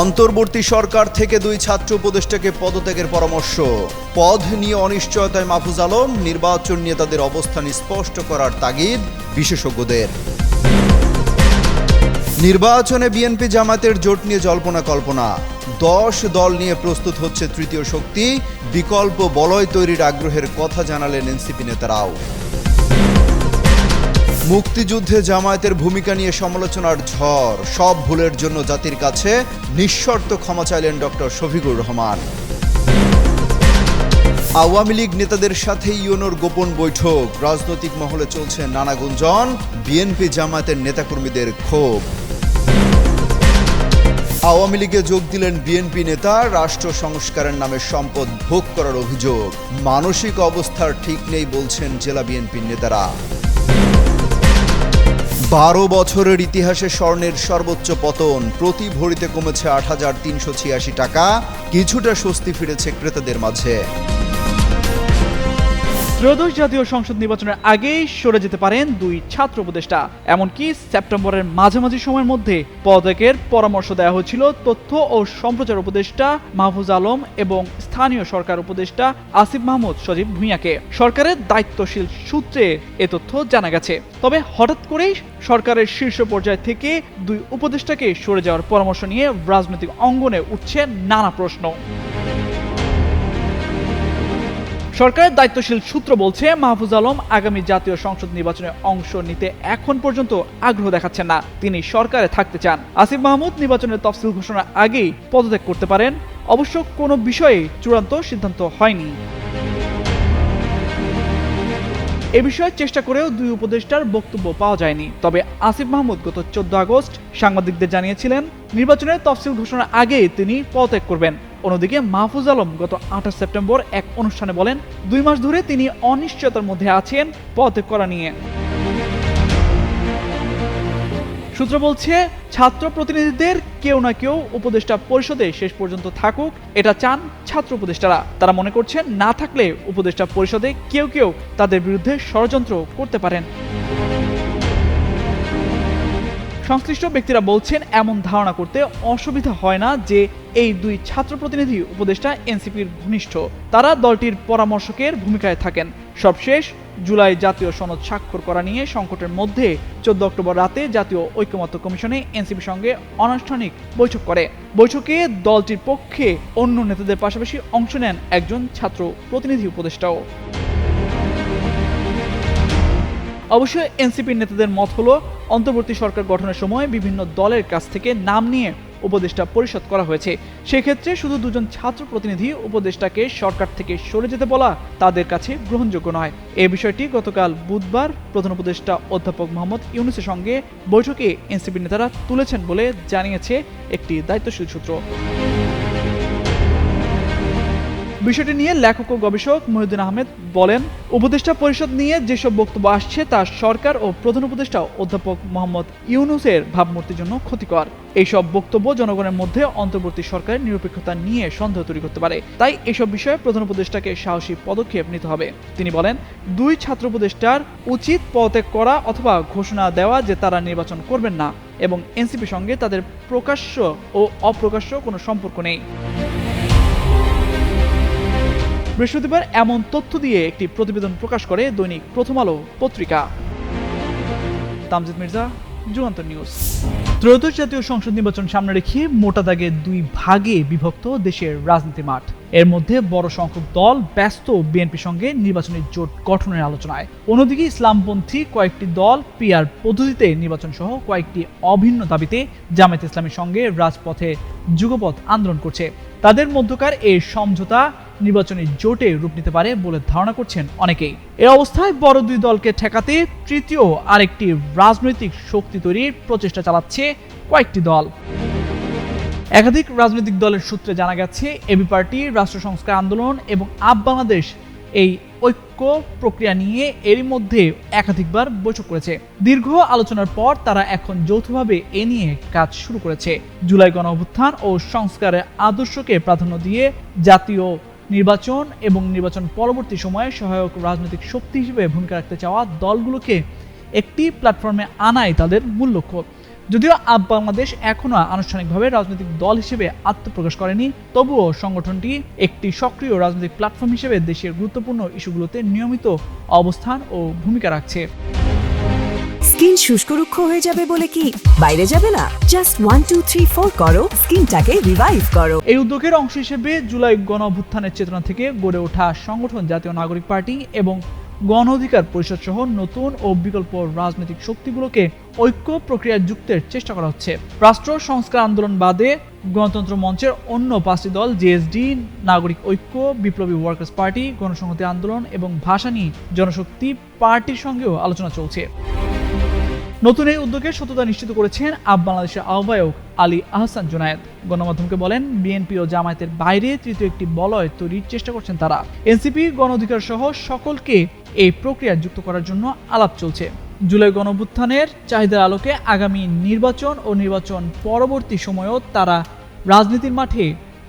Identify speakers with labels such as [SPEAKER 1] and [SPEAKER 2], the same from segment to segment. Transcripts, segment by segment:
[SPEAKER 1] অন্তর্বর্তী সরকার থেকে দুই ছাত্র উপদেষ্টাকে পদত্যাগের পরামর্শ। পদ নিয়ে অনিশ্চয়তায় মাহফুজ আলম, নির্বাচন নিয়ে তাদের অবস্থান স্পষ্ট করার তাগিদ বিশেষজ্ঞদের। নির্বাচনে বিএনপি জামাতের জোট নিয়ে জল্পনা কল্পনা। দশ দল নিয়ে প্রস্তুত হচ্ছে তৃতীয় শক্তি। বিকল্প বলয় তৈরির আগ্রহের কথা জানালেন এনসিপি নেতারাও। মুক্তিযুদ্ধে জামায়াতের ভূমিকা নিয়ে সমালোচনার ঝড়। সব ভুলের জন্য জাতির কাছে নিঃশর্ত ক্ষমা চাইলেন ডক্টর শফিকুর রহমান। আওয়ামী লীগ নেতাদের সাথে ইউনোর গোপন বৈঠক। রাজনৈতিক মহলে চলছে নানা গুঞ্জন। বিএনপি জামায়াতের নেতাকর্মীদের ক্ষোভ। আওয়ামী লীগে যোগ দিলেন বিএনপি নেতা। রাষ্ট্র সংস্কারের নামে সম্পদ ভোগ করার অভিযোগ। মানসিক অবস্থার ঠিক নেই বলছেন জেলা বিএনপির নেতারা। বারো বছরের ইতিহাসে স্বর্ণের সর্বোচ্চ পতন। প্রতি ভরিতে কমেছে আট হাজার তিনশো ছিয়াশি টাকা। কিছুটা স্বস্তি ফিরেছে ক্রেতাদের মাঝে।
[SPEAKER 2] ত্রয়োদশ জাতীয় সংসদ নির্বাচনের আগেই সরে যেতে পারেন দুই ছাত্র উপদেষ্টা। এমনকি সেপ্টেম্বরের মাঝামাঝি সময়ের মধ্যে পদত্যাগের পরামর্শ দেওয়া হয়েছিল তথ্য ও সম্প্রচার উপদেষ্টা মাহফুজ আলম এবং স্থানীয় সরকার উপদেষ্টা আসিফ মাহমুদ সজীব ভূঁইয়াকে। সরকারের দায়িত্বশীল সূত্রে এ তথ্য জানা গেছে। তবে হঠাৎ করেই সরকারের শীর্ষ পর্যায় থেকে দুই উপদেষ্টাকে সরে যাওয়ার পরামর্শ নিয়ে রাজনৈতিক অঙ্গনে উঠছে নানা প্রশ্ন। সরকারের দায়িত্বশীল সূত্র বলছে, মাহফুজ আলম আগামী জাতীয় সংসদ নির্বাচনে অংশ নিতে এখন পর্যন্ত আগ্রহ দেখাচ্ছেন না। তিনি সরকারে থাকতে চান। আসিফ মাহমুদ নির্বাচনের তফসিল ঘোষণার আগেই পদত্যাগ করতে পারেন। অবশ্য কোনো বিষয়ে চূড়ান্ত সিদ্ধান্ত হয়নি। এ বিষয়ে চেষ্টা করেও দুই উপদেষ্টার বক্তব্য পাওয়া যায়নি। তবে আসিফ মাহমুদ গত চোদ্দ আগস্ট সাংবাদিকদের জানিয়েছিলেন, নির্বাচনের তফসিল ঘোষণার আগে তিনি পদত্যাগ করবেন। অন্যদিকে মাহফুজ আলম গত আঠাশ সেপ্টেম্বর এক অনুষ্ঠানে বলেন, দুই মাস ধরে তিনি অনিশ্চয়তার মধ্যে আছেন পদত্যাগ করা নিয়ে। সূত্র বলছে, ছাত্র প্রতিনিধিদের কেউ না কেউ উপদেষ্টা পরিষদে শেষ পর্যন্ত থাকুক, এটা চান ছাত্র উপদেষ্টারা। তারা মনে করছেন, না থাকলে উপদেষ্টা পরিষদে কেউ কেউ তাদের বিরুদ্ধে ষড়যন্ত্র করতে পারেন। সংশ্লিষ্ট ব্যক্তিরা বলছেন, এমন ধারণা করতে অসুবিধা হয় না যে এই দুই ছাত্র প্রতিনিধি উপদেষ্টা এনসিপির ঘনিষ্ঠ। তারা দলটির পরামর্শকের ভূমিকায় থাকেন। সবশেষ জুলাই জাতীয় সনদ স্বাক্ষর করা নিয়ে সংকটের মধ্যে চোদ্দ অক্টোবর রাতে জাতীয় ঐক্যমত্য কমিশনে এনসিপির সঙ্গে অনানুষ্ঠানিক বৈঠক করে। বৈঠকে দলটির পক্ষে অন্য নেতাদের পাশাপাশি অংশ নেন একজন ছাত্র প্রতিনিধি উপদেষ্টাও। অবশ্য এনসিপির নেতাদের মত হলো, অন্তর্বর্তী সরকার গঠনের সময় বিভিন্ন দলের কাছ থেকে নাম নিয়ে উপদেষ্টা পরিষদ করা হয়েছে। সেক্ষেত্রে শুধু দুজন ছাত্র প্রতিনিধি উপদেষ্টাকে সরকার থেকে সরে যেতে বলা তাদের কাছে গ্রহণযোগ্য নয়। এ বিষয়টি গতকাল বুধবার প্রধান উপদেষ্টা অধ্যাপক মোহাম্মদ ইউনুসের সঙ্গে বৈঠকে এনসিপি নেতারা তুলেছেন বলে জানিয়েছে একটি দায়িত্বশীল সূত্র। বিষয়টি নিয়ে লেখক ও গবেষক মহিউদ্দিন আহমেদ বলেন, উপদেষ্টা পরিষদ নিয়ে যেসব বক্তব্য আসছে তা সরকার ও প্রধান উপদেষ্টা অধ্যাপক মোহাম্মদ ইউনুসের ভাবমূর্তির জন্য ক্ষতিকর। এইসব বক্তব্য জনগণের মধ্যে অন্তর্বর্তী সরকারের নিরপেক্ষতা নিয়ে সন্দেহ তৈরি করতে পারে। তাই এসব বিষয়ে প্রধান উপদেষ্টাকে সাহসী পদক্ষেপ নিতে হবে। তিনি বলেন, দুই ছাত্র উপদেষ্টার উচিত পদত্যাগ করা অথবা ঘোষণা দেওয়া যে তারা নির্বাচন করবেন না এবং এনসিপির সঙ্গে তাদের প্রকাশ্য ও অপ্রকাশ্য কোনো সম্পর্ক নেই। বৃহস্পতিবার এমন তথ্য দিয়ে একটি প্রতিবেদন প্রকাশ করে দৈনিক প্রথম আলো পত্রিকা। তামজিদ মির্জা, যুগান্তর নিউজ। ত্রয়োদশ জাতীয় সংসদ নির্বাচন সামনে রেখে মোটা দাগে দুই ভাগে বিভক্ত দেশের রাজনীতি মাঠ। এর মধ্যে বড় সংখ্যক দল ব্যস্ত বিএনপির সঙ্গে নির্বাচনী জোট গঠনের আলোচনায়। অন্যদিকে ইসলামপন্থী কয়েকটি দল পিয়ার পদ্ধতিতে নির্বাচন সহ কয়েকটি অভিন্ন দাবিতে জামায়াত ইসলামের সঙ্গে রাজপথে যুগপথ আন্দোলন করছে। তাদের মধ্যকার এই সমঝোতা নির্বাচনী জোটে রূপ নিতে পারে বলে ধারণা করছেন অনেকেই। এ অবস্থায় বড় দুই দলকে ঠেকাতে তৃতীয় আরেকটি রাজনৈতিক শক্তি তৈরির প্রচেষ্টা চালাচ্ছে কয়েকটি দল। একাধিক রাজনৈতিক দলের সূত্রে জানা গেছে এবি পার্টি, রাষ্ট্র সংস্কার আন্দোলন এবং আপ বাংলাদেশ এই ঐক্য প্রক্রিয়া নিয়ে এরই মধ্যে একাধিকবার বৈঠক করেছে। দীর্ঘ আলোচনার পর তারা এখন যৌথভাবে এ নিয়ে কাজ শুরু করেছে। জুলাই গণ অভ্যুত্থান ও সংস্কারের আদর্শকে প্রাধান্য দিয়ে জাতীয় নির্বাচন এবং নির্বাচন পরবর্তী সময়ে সহায়ক রাজনৈতিক শক্তি হিসেবে ভূমিকা রাখতে চাওয়া দলগুলোকে একটি প্ল্যাটফর্মে আনাই তাদের মূল লক্ষ্য। যদিও আপ বাংলাদেশ এখনও আনুষ্ঠানিকভাবে রাজনৈতিক দল হিসেবে আত্মপ্রকাশ করেনি, তবুও সংগঠনটি একটি সক্রিয় রাজনৈতিক প্ল্যাটফর্ম হিসেবে দেশের গুরুত্বপূর্ণ ইস্যুগুলোতে নিয়মিত অবস্থান ও ভূমিকা রাখছে।
[SPEAKER 3] স্কিন শুষ্ক রুক্ষ হয়ে যাবে বলে কি? বাইরে যাবে না। Just one two three four করো। স্কিনটাকে রিভাইভ করো।
[SPEAKER 2] এই উদ্যোগের অংশ হিসেবে জুলাই গণ অভ্যুত্থানের চেতনা থেকে গড়ে ওঠা সংগঠন জাতীয় নাগরিক পার্টি এবং গণ অধিকার পরিষদ সহ নতুন ও বিকল্প রাজনৈতিক শক্তিগুলোকে ঐক্য প্রক্রিয়ায় যুক্তের চেষ্টা করা হচ্ছে। রাষ্ট্র সংস্কার আন্দোলন বাদে গণতন্ত্র মঞ্চের অন্য পাঁচটি দল জেএসডি নাগরিক ঐক্য, বিপ্লবী ওয়ার্কার্স পার্টি, গণসংহতি আন্দোলন এবং ভাষা নিয়ে জনশক্তি পার্টির সঙ্গেও আলোচনা চলছে। নতুন এই উদ্যোগে সততা নিশ্চিত করেছেন আব বাংলাদেশের আহ্বায়ক আলী আহসান জুনায়েদ। গণমাধ্যমকে বলেন, বিএনপি ও জামায়াতের বাইরে তৃতীয় একটি বলয় তৈরির চেষ্টা করছেন তারা। এনসিপি গণ অধিকার সহ সকলকে এই প্রক্রিয়া যুক্ত করার জন্য আলাপ চলছে। জুলাই গণভুত্থানের চাহিদার আলোকে আগামী নির্বাচন ও নির্বাচন পরবর্তী সময়েও তারা রাজনীতির মাঠে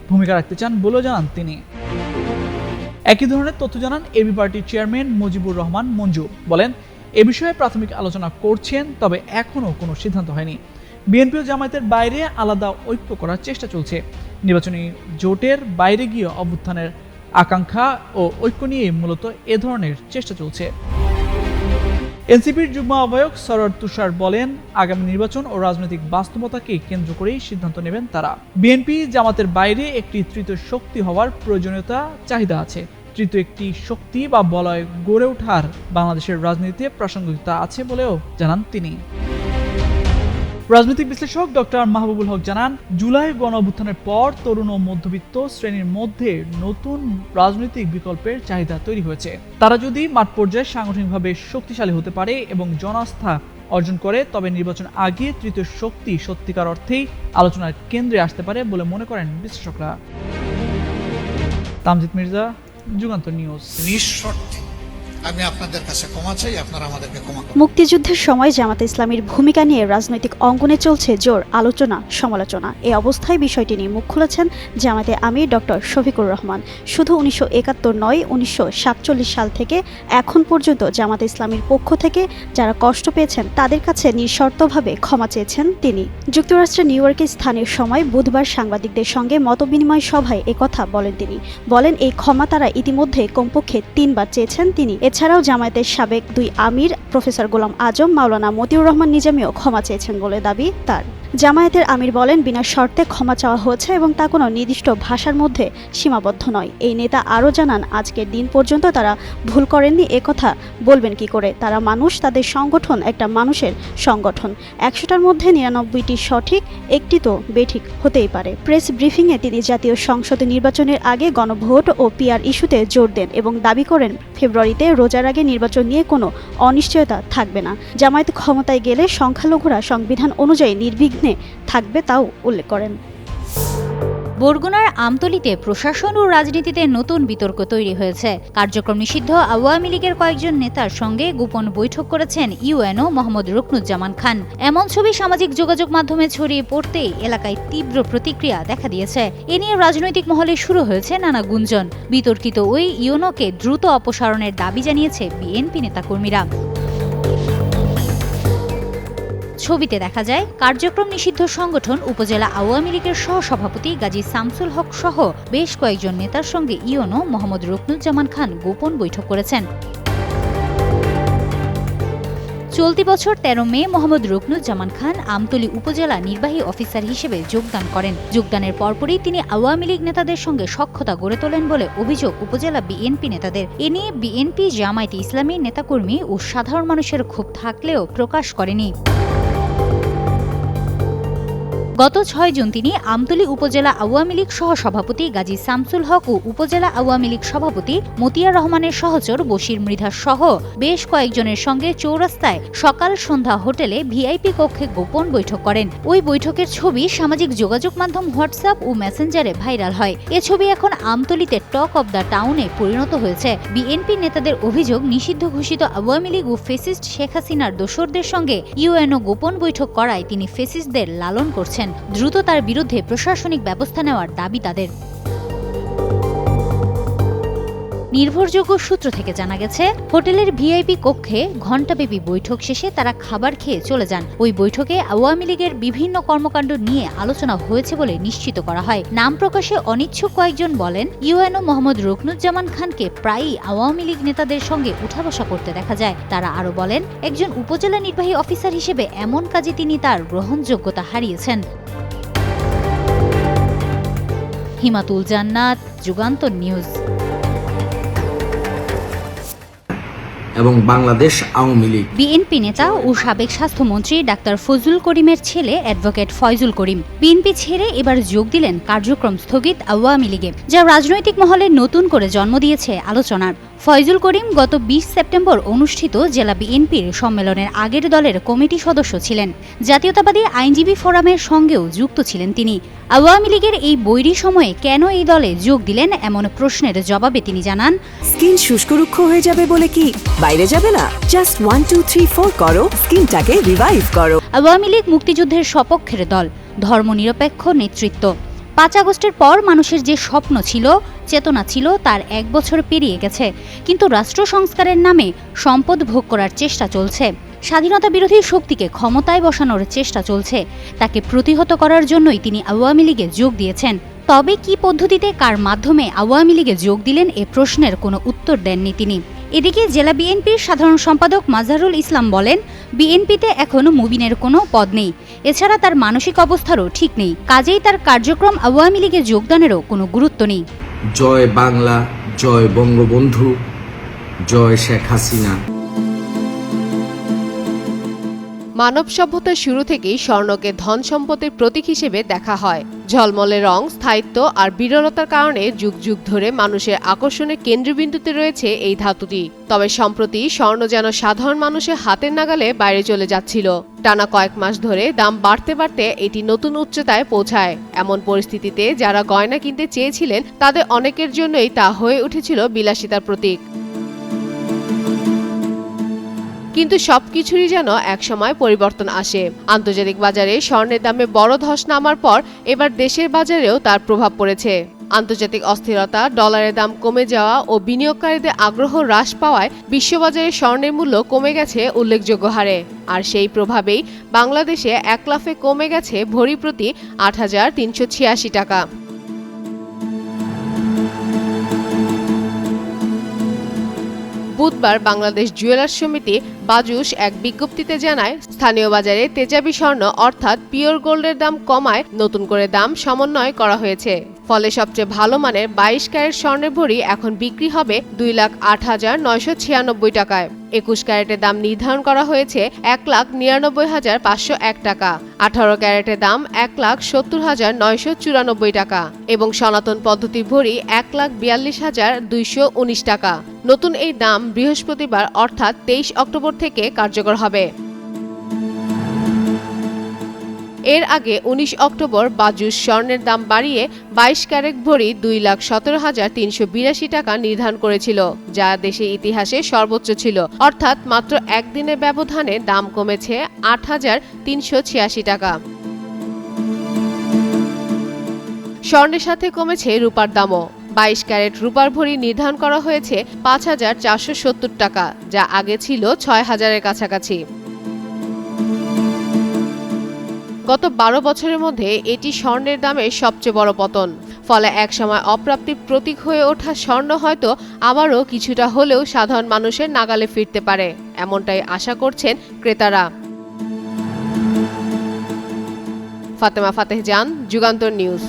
[SPEAKER 2] ভূমিকা রাখতে চান বলেও জানান তিনি। একই ধরনের তথ্য জানান এবি পার্টির চেয়ারম্যান মুজিবুর রহমান মঞ্জু। বলেন এ বিষয়ে প্রাথমিক আলোচনা করছেন, তবে এখনও কোনো সিদ্ধান্ত হয়নি। বিএনপি ও জামায়াতের বাইরে আলাদা ঐক্য করার চেষ্টা চলছে। নির্বাচনী জোটের বাইরে গিয়ে অভ্যুত্থানের আকাঙ্ক্ষা ও ঐক্য নিয়ে মূলত এ ধরনের চেষ্টা চলছে। এনসিপির যুগ্ম আহ্বায়ক সরোয়ার তুষার বলেন, আগামী নির্বাচন ও রাজনৈতিক বাস্তবতাকে কেন্দ্র করেই সিদ্ধান্ত নেবেন তারা। বিএনপি জামাতের বাইরে একটি তৃতীয় শক্তি হওয়ার প্রয়োজনীয়তা, চাহিদা আছে। তৃতীয় একটি শক্তি বা বলয় গড়ে ওঠার বাংলাদেশের রাজনীতিতে প্রাসঙ্গিকতা আছে বলেও জানান তিনি। রাজনৈতিক বিশ্লেষক ডক্টর মাহবুবুল হক জানান, জুলাই গণ অভ্যুত্থানের পর তরুণ ও মধ্যবিত্ত শ্রেণির মধ্যে নতুন রাজনৈতিক বিকল্পের চাহিদা তৈরি হয়েছে। তারা যদি মাঠ পর্যায়ে সাংগঠনিকভাবে শক্তিশালী হতে পারে এবং জনাস্থা অর্জন করে, তবে নির্বাচন আগে তৃতীয় শক্তি সত্যিকার অর্থেই আলোচনার কেন্দ্রে আসতে পারে বলে মনে করেন বিশ্লেষকরা। তামজিদ মির্জা যুগান্তর নিউজ
[SPEAKER 4] নিঃশর্তে। আমি আপনাদের কাছে ক্ষমা চাই, আপনারা আমাদেরকে ক্ষমা
[SPEAKER 5] মুক্তিযুদ্ধের সময় জামাতে ইসলামীর ভূমিকা নিয়ে রাজনৈতিক অঙ্গনে চলছে জোর আলোচনা, সমালোচনা। এই অবস্থায় বিষয়টি নিয়ে মুখ খুলেছেন জামাতে আমির ডক্টর শফিকুর রহমান। শুধু উনিশশো একাত্তর নয়, উনিশশো সাতচল্লিশ সাল থেকে এখন পর্যন্ত জামাতে ইসলামীর পক্ষ থেকে যারা কষ্ট পেয়েছেন, তাদের কাছে নিঃশর্তভাবে ক্ষমা চেয়েছেন তিনি। যুক্তরাষ্ট্রের নিউ ইয়র্কে স্থানীয় সময় বুধবার সাংবাদিকদের সঙ্গে মতবিনিময় সভায় একথা বলেন তিনি। বলেন, এই ক্ষমা তারা ইতিমধ্যে কমপক্ষে তিনবার চেয়েছেন তিনি। এছাড়াও জামায়াতের সাবেক দুই আমির প্রফেসর গোলাম আজম, মাওলানা মতিউর রহমান নিজামীও ক্ষমা চেয়েছেন বলে দাবি তার। জামায়াতের আমির বলেন, বিনা শর্তে ক্ষমা চাওয়া হয়েছে এবং তা কোনো নির্দিষ্ট ভাষার মধ্যে সীমাবদ্ধ নয়। এই নেতা আরও জানান, আজকের দিন পর্যন্ত তারা ভুল করেননি একথা বলবেন কি করে? তারা মানুষ, তাদের সংগঠন একটা মানুষের সংগঠন। একশোটার মধ্যে নিরানব্বইটি সঠিক, একটি তো বেঠিক হতেই পারে। প্রেস ব্রিফিংয়ে তিনি জাতীয় সংসদ নির্বাচনের আগে গণভোট ও পিআর ইস্যুতে জোর দেন এবং দাবি করেন, ফেব্রুয়ারিতে রোজার আগে নির্বাচন নিয়ে কোনো অনিশ্চয়তা থাকবে না। জামায়াত ক্ষমতায় গেলে সংখ্যালঘুরা সংবিধান অনুযায়ী নির্বিঘ্নে থাকবে তাও উল্লেখ করেন।
[SPEAKER 6] বরগুনার আমতলিতে প্রশাসন ও রাজনীতিতে নতুন বিতর্ক তৈরি হয়েছে। কার্যক্রম নিষিদ্ধ আওয়ামী লীগের কয়েকজন নেতার সঙ্গে গোপন বৈঠক করেছেন ইউএনও মোহাম্মদ রুকনুজ্জামান খান। এমন ছবি সামাজিক যোগাযোগ মাধ্যমে ছড়িয়ে পড়তেই এলাকায় তীব্র প্রতিক্রিয়া দেখা দিয়েছে। এ নিয়ে রাজনৈতিক মহলে শুরু হয়েছে নানা গুঞ্জন। বিতর্কিত ওই ইউনোকে দ্রুত অপসারণের দাবি জানিয়েছে বিএনপি নেতাকর্মীরা। ছবিতে দেখা যায়, কার্যক্রম নিষিদ্ধ সংগঠন উপজেলা আওয়ামী লীগের সহসভাপতি গাজী শামসুল হক সহ বেশ কয়েকজন নেতার সঙ্গে ইওনো মোহাম্মদ রুকনুজ্জামান খান গোপন বৈঠক করেছেন। চলতি বছর তেরো মে মোহাম্মদ রুকনুজ্জামান খান আমতলী উপজেলা নির্বাহী অফিসার হিসেবে যোগদান করেন। যোগদানের পরপরই তিনি আওয়ামী লীগ নেতাদের সঙ্গে সখ্যতা গড়ে তোলেন বলে অভিযোগ উপজেলা বিএনপি নেতাদের। এ নিয়ে বিএনপি জামায়াতে ইসলামী নেতাকর্মী ও সাধারণ মানুষের ক্ষোভ থাকলেও প্রকাশ করেনি। গত ছয় জুন তিনি আমতলী উপজেলা আওয়ামী লীগ সহ সভাপতি গাজী শামসুল হক ও উপজেলা আওয়ামী লীগ সভাপতি মতিয়া রহমানের সহচর বশির মৃধা সহ বেশ কয়েকজনের সঙ্গে চৌরাস্তায় সকাল সন্ধ্যা হোটেলে ভিআইপি কক্ষে গোপন বৈঠক করেন। ওই বৈঠকের ছবি সামাজিক যোগাযোগ মাধ্যম হোয়াটসঅ্যাপ ও মেসেঞ্জারে ভাইরাল হয়। এ ছবি এখন আমতলীতে টক অব দ্য টাউনে পরিণত হয়েছে। বিএনপি নেতাদের অভিযোগ, নিষিদ্ধ ঘোষিত আওয়ামী লীগ ও ফেসিস্ট শেখ হাসিনার দোসরদের সঙ্গে ইউএনও গোপন বৈঠক করায় তিনি ফেসিস্টদের লালন করছেন। দ্রুত তার বিরুদ্ধে প্রশাসনিক ব্যবস্থা নেওয়ার দাবি তাদের। নির্ভরযোগ্য সূত্র থেকে জানা গেছে, হোটেলের ভিআইপি কক্ষে ঘণ্টাব্যাপী বৈঠক শেষে তারা খাবার খেয়ে চলে যান। ওই বৈঠকে আওয়ামী লীগের বিভিন্ন কর্মকাণ্ড নিয়ে আলোচনা হয়েছে বলে নিশ্চিত করা হয়। নাম প্রকাশে অনিচ্ছুক কয়েকজন বলেন, ইউএনও মোহাম্মদ রুকনুজ্জামান খানকে প্রায়ই আওয়ামী লীগ নেতাদের সঙ্গে উঠা বসা করতে দেখা যায়। তারা আরও বলেন, একজন উপজেলা নির্বাহী অফিসার হিসেবে এমন কাজে তিনি তার গ্রহণযোগ্যতা হারিয়েছেন। হিমাতুল জান্নাত, যুগান্তর নিউজ।
[SPEAKER 7] এবং বাংলাদেশ আওয়ামী লীগ।
[SPEAKER 6] বিএনপি নেতা ও সাবেক স্বাস্থ্যমন্ত্রী ডাক্তার ফজলুল করিমের ছেলে অ্যাডভোকেট ফয়জুল করিম বিএনপি ছেড়ে এবার যোগ দিলেন কার্যক্রম স্থগিত আওয়ামী লীগে, যা রাজনৈতিক মহলে নতুন করে জন্ম দিয়েছে আলোচনার। ফয়জুল করিম গত বিশ সেপ্টেম্বর অনুষ্ঠিত জেলা বিএনপির সম্মেলনের আগের দলের কমিটি সদস্য ছিলেন। জাতীয়তাবাদী আইনজীবী ফোরামের সঙ্গেও যুক্ত ছিলেন তিনি। আওয়ামী লীগের এই বৈরী সময়ে কেন এই দলে যোগ দিলেন এমন প্রশ্নের জবাবে তিনি জানান
[SPEAKER 3] স্কিন শুষ্করুক্ষ হয়ে যাবে বলে কি? বাইরে যাবে না। Just one two three four করো। স্কিনটাকে রিভাইভ করো।
[SPEAKER 6] আওয়ামী লীগ মুক্তিযুদ্ধের সপক্ষের দল ধর্মনিরপেক্ষ নেতৃত্ব। পাঁচ আগস্টের পর মানুষের যে স্বপ্ন ছিল, চেতনা ছিল, তার এক বছর পেরিয়ে গেছে। কিন্তু রাষ্ট্র সংস্কারের নামে সম্পদ ভোগ করার চেষ্টা চলছে। স্বাধীনতা বিরোধী শক্তিকে ক্ষমতায় বসানোর চেষ্টা চলছে। তাকে প্রতিহত করার জন্যই তিনি আওয়ামী লীগে যোগ দিয়েছেন। তবে কি পদ্ধতিতে কার মাধ্যমে আওয়ামী লীগে যোগ দিলেন, এ প্রশ্নের কোনো উত্তর দেননি তিনি। এদিকে জেলা বিএনপির সাধারণ সম্পাদক মাজারুল ইসলাম বলেন, বিএনপিতে এখনও মুবিনের কোনো পদ নেই। এছাড়া তার মানসিক অবস্থারও ঠিক নেই। কাজেই তার কার্যক্রম আওয়ামী লীগে যোগদানেরও কোনো গুরুত্ব নেই।
[SPEAKER 7] জয় বাংলা, জয় বঙ্গবন্ধু, জয় শেখ হাসিনা।
[SPEAKER 8] মানব সভ্যতার শুরু থেকেই স্বর্ণকে ধন সম্পদের প্রতীক হিসেবে দেখা হয়। ঝলমলে রং, স্থায়িত্ব আর বিরলতার কারণে যুগ যুগ ধরে মানুষের আকর্ষণের কেন্দ্রবিন্দুতে রয়েছে এই ধাতুটি। তবে সম্প্রতি স্বর্ণ যেন সাধারণ মানুষের হাতের নাগালে বাইরে চলে যাচ্ছিল। টানা কয়েক মাস ধরে দাম বাড়তে বাড়তে এটি নতুন উচ্চতায় পৌঁছায়। এমন পরিস্থিতিতে যারা গয়না কিনতে চেয়েছিলেন, তাদের অনেকের জন্যই তা হয়ে উঠেছিল বিলাসিতার প্রতীক। কিন্তু সবকিছুরই যেন একসময় পরিবর্তন আসে। আন্তর্জাতিক বাজারে স্বর্ণের দামে বড় ধস নামার পর এবার দেশের বাজারেও তার প্রভাব পড়েছে। আন্তর্জাতিক অস্থিরতা, ডলারের দাম কমে যাওয়া ও বিনিয়োগকারীদের আগ্রহ হ্রাস পাওয়ায় বিশ্ববাজারে স্বর্ণের মূল্য কমে গেছে উল্লেখযোগ্য হারে। আর সেই প্রভাবেই বাংলাদেশে এক লাফে কমে গেছে ভরি প্রতি আট হাজার তিনশো ছিয়াশি টাকা। বুধবার বাংলাদেশ জুয়েলার্স সমিতি বাজুস এক বিজ্ঞপ্তিতে জানায়, স্থানীয় বাজারে তেজাবি স্বর্ণ অর্থাৎ পিওর গোল্ডের দাম কমায়, নতুন করে দাম সমন্বয় করা হয়েছে। ফলে সবচেয়ে ভালো মানের বাইশ ক্যারেট স্বর্ণের ভরি এখন বিক্রি হবে দুই লাখ আট হাজার নয়শো ছিয়ানব্বই টাকায়। একুশ ক্যারেটের দাম নির্ধারণ করা হয়েছে এক লাখ নিরানব্বই হাজার পাঁচশো এক টাকা। আঠারো ক্যারেটের দাম এক লাখ সত্তর হাজার নয়শো চুরানব্বই টাকা এবং সনাতন পদ্ধতির ভরি এক লাখ বিয়াল্লিশ হাজার দুইশো উনিশ টাকা। নতুন এই দাম বৃহস্পতিবার অর্থাৎ তেইশ অক্টোবর থেকে কার্যকর হবে। এর আগে ১৯ অক্টোবর বাজুস স্বর্ণের দাম বাড়িয়ে বাইশ ক্যারেট ভরি দুই লাখ সতেরো হাজার তিনশো বিরাশি টাকা নির্ধারণ করেছিল, যা দেশের ইতিহাসে সর্বোচ্চ ছিল। অর্থাৎ মাত্র একদিনের ব্যবধানে দাম কমেছে আট হাজার তিনশো ছিয়াশি টাকা। স্বর্ণের সাথে কমেছে রূপার দামও। বাইশ ক্যারেট রূপার ভরি নির্ধারণ করা হয়েছে পাঁচ হাজার চারশো সত্তর টাকা, যা আগে ছিল ছয় হাজারের কাছাকাছি। গত বারো বছরের মধ্যে এটি স্বর্ণের দামের সবচেয়ে বড় পতন। ফলে একসময় অপ্রাপ্তির প্রতীক হয়ে ওঠা স্বর্ণ হয়তো আবারও কিছুটা হলেও সাধারণ মানুষের নাগালে ফিরতে পারে, এমনটাই আশা করছেন ক্রেতারা। ফাতেমা ফাতেহ জান, যুগান্তর নিউজ।